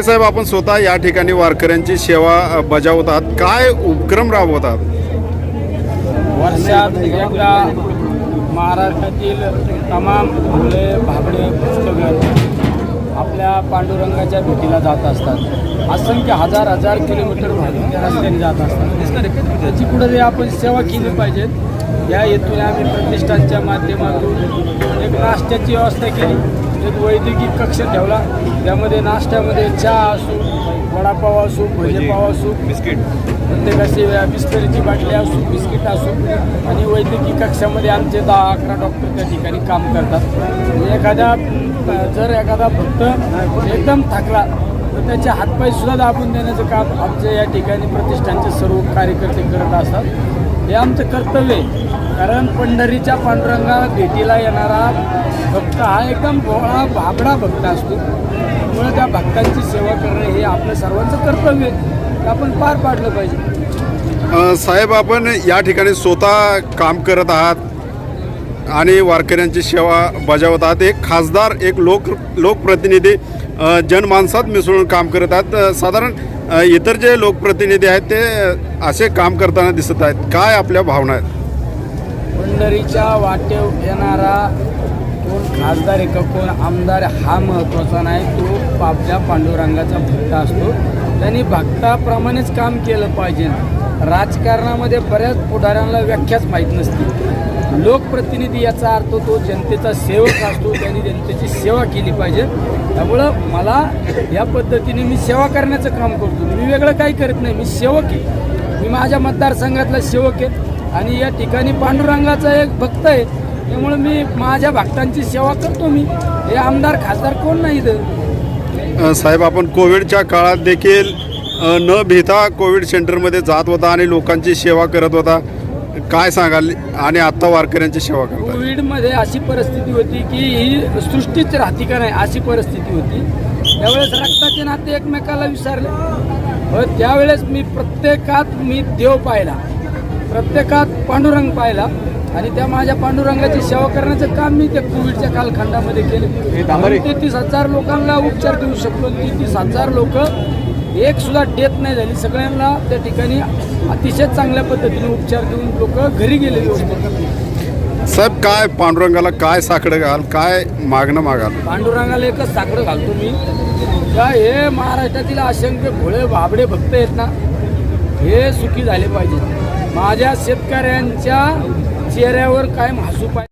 साहेब आपण स्वतः या ठिकाणी वारकऱ्यांची सेवा बजावतात काय उपक्रम राबवतात वर्षात एकदा महाराष्ट्रातील तमाम मुले भाबडे पुस्तकं आपल्या पांडुरंगाच्या भेटीला जात असतात. असंख्य हजार हजार किलोमीटर त्या रस्त्याने जात असतात. त्याची कुठेतरी आपण सेवा केली पाहिजे. या हेतूने आम्ही प्रतिष्ठानच्या माध्यमातून एक नाश्त्याची व्यवस्था केली. एक वैद्यकीय कक्ष ठेवला. त्यामध्ये नाश्त्यामध्ये चहा असो वडापाव असो भजेपाव असो बिस्किट. प्रत्येकाची बिस्किटची बाटली असो बिस्किट असो. आणि वैद्यकीय कक्षामध्ये आमचे दहा अकरा डॉक्टर त्या ठिकाणी काम करतात. एखाद्या जर एखादा भक्त एकदम थकला तर त्याचे हातपाय सुद्धा दाबून देण्याचं काम आमचे या ठिकाणी प्रतिष्ठानचे सर्व कार्यकर्ते करत असतात. हे आमचं कर्तव्य आहे. कारण पंढरीच्या पांडुरंगा भेटीला येणारा भक्त हा एकदम भोळा भाबडा भक्त असतो. त्यामुळे त्या भक्तांची सेवा करणं हे आपलं सर्वांचं कर्तव्य आहे. ते आपण पार पाडलं पाहिजे. साहेब आपण या ठिकाणी स्वतः काम करत आहात आणि वारकऱ्यांची सेवा बजावत आहात. एक खासदार एक लोक लोकप्रतिनिधी जनमानसात मिसळून काम करत आहेत. साधारण इतर जे लोकप्रतिनिधी आहेत ते असे काम करताना दिसत आहेत. काय आपल्या भावना आहेत? पंढरीच्या वाटेव येणारा कोण खासदार एक कोण आमदार हा महत्त्वाचा नाही. तो आपल्या पांडुरंगाचा भक्त असतो. त्यांनी भक्ताप्रमाणेच काम केलं पाहिजे. राजकारणामध्ये बऱ्याच पुढाऱ्यांना व्याख्याच माहीत नसते लोकप्रतिनिधी याचा अर्थ तो जनतेचा सेवक असतो त्यांनी जनतेची सेवा केली पाहिजे. त्यामुळं मला या पद्धतीने मी सेवा करण्याचं काम करतो. मी वेगळं काही करत नाही मी सेवक आहे. मी माझ्या मतदारसंघातला सेवक आहे आणि या ठिकाणी पांडुरंगाचा एक भक्त आहे. त्यामुळे मी माझ्या भक्तांची सेवा करतो मी. हे आमदार खासदार कोण नाही तर साहेब आपण कोविडच्या काळात देखील न भिता कोविड सेंटरमध्ये जात होता आणि लोकांची सेवा करत होता. काय सांगाल आणि आत्ता वारकऱ्यांची सेवा करता कोविडमध्ये अशी परिस्थिती होती की ही सृष्टीच राहती का नाही अशी परिस्थिती होती. त्यावेळेस रक्ताचे नाते एकमेकाला विसरले. व त्यावेळेस मी प्रत्येकात मी देव पाहिला. प्रत्येकात पांडुरंग पाहिला. आणि त्या माझ्या पांडुरंगाची सेवा करण्याचं काम मी त्या कोविडच्या कालखंडामध्ये केलं. तेहतीस हजार लोकांना उपचार देऊ शकलो. तेहतीस हजार लोक एक सुद्धा डेथ नाही झाली. सगळ्यांना त्या ठिकाणी अतिशय चांगल्या पद्धतीने उपचार देऊन लोक घरी गेले साहेब काय पांडुरंगाला काय साकडं घाल काय मागणं मागाल? पांडुरंगाला एकच साकडं घालतो मी. का हे महाराष्ट्रातील असंख्य भोळे भाबडे भक्त आहेत ना हे सुखी झाले पाहिजे माझ्या शेतकऱ्यांच्या चेहऱ्यावर कायम हसू पाहिजे